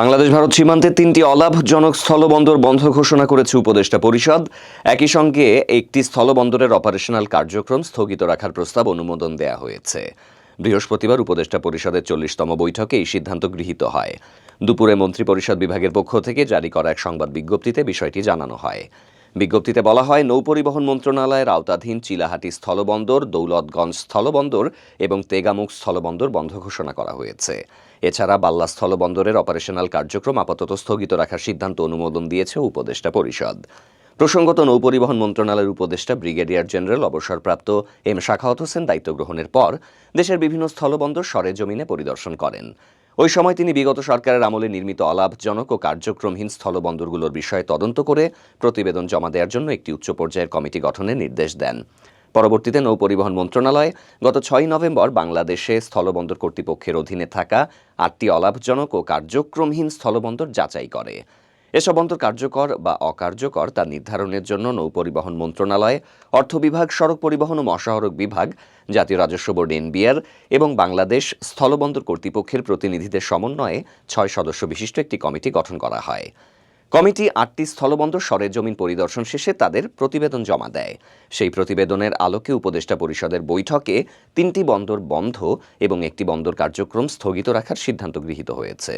বাংলাদেশ, ভারত সীমান্তে তিনটি অলাভজনক স্থলবন্দর বন্ধ ঘোষণা করেছে উপদেষ্টা পরিষদ। একই সঙ্গে একটি স্থলবন্দরের অপারেশনাল কার্যক্রম স্থগিত রাখার প্রস্তাব অনুমোদন দেয়া হয়েছে। বৃহস্পতিবার উপদেষ্টা পরিষদের চল্লিশতম বৈঠকে এই সিদ্ধান্ত গৃহীত হয়। দুপুরে মন্ত্রিপরিষদ বিভাগের পক্ষ থেকে জারি করা এক সংবাদ বিজ্ঞপ্তিতে বিষয়টি জানানো হয়। বিজ্ঞপ্তিতে বলা হয় নৌপরিবহন মন্ত্রণালয়ের আওতাধীন চিলাহাটি স্থলবন্দর, দৌলতগঞ্জ স্থলবন্দর এবং তেগামুখ স্থলবন্দর বন্ধ ঘোষণা করা হয়েছে। এছাড়া বাল্লা স্থলবন্দরের অপারেশনাল কার্যক্রম আপাতত স্থগিত রাখার সিদ্ধান্ত অনুমোদন দিয়েছে উপদেষ্টা পরিষদ। প্রসঙ্গত নৌপরিবহন মন্ত্রণালয়ের উপদেষ্টা ব্রিগেডিয়ার জেনারেল অবসরপ্রাপ্ত এম শাখাওয়াত হোসেন দায়িত্ব গ্রহণের পর দেশের বিভিন্ন স্থলবন্দর সরেজমিনে পরিদর্শন করেন। ওই সময় তিনি বিগত সরকারের আমলে নির্মিত অলাভজনক ও কার্যক্রমহীন স্থলবন্দরগুলোর বিষয়ে তদন্ত করে প্রতিবেদন জমা দেওয়ার জন্য একটি উচ্চ পর্যায়ের কমিটি গঠনের নির্দেশ দেন। পরবর্তীতে নৌপরিবহন মন্ত্রণালয় গত ছয় নভেম্বর বাংলাদেশে স্থলবন্দর কর্তৃপক্ষের অধীনে থাকা আটটি অলাভজনক ও কার্যক্রমহীন স্থলবন্দর যাচাই করে। এসব বন্দর কার্যকর বা অকার্যকর তা নির্ধারণের জন্য নৌপরিবহন মন্ত্রণালয়, অর্থ বিভাগ, সড়ক পরিবহন ও মহাসড়ক বিভাগ, জাতীয় রাজস্ব বোর্ড এনবিআর এবং বাংলাদেশ স্থলবন্দর কর্তৃপক্ষের প্রতিনিধিদের সমন্বয়ে ছয় সদস্য বিশিষ্ট একটি কমিটি গঠন করা হয়। কমিটি আটটি স্থলবন্দর সরেজমিন পরিদর্শন শেষে তাদের প্রতিবেদন জমা দেয়। সেই প্রতিবেদনের আলোকে উপদেষ্টা পরিষদের বৈঠকে তিনটি বন্দর বন্ধ এবং একটি বন্দর কার্যক্রম স্থগিত রাখার সিদ্ধান্ত গৃহীত হয়েছে।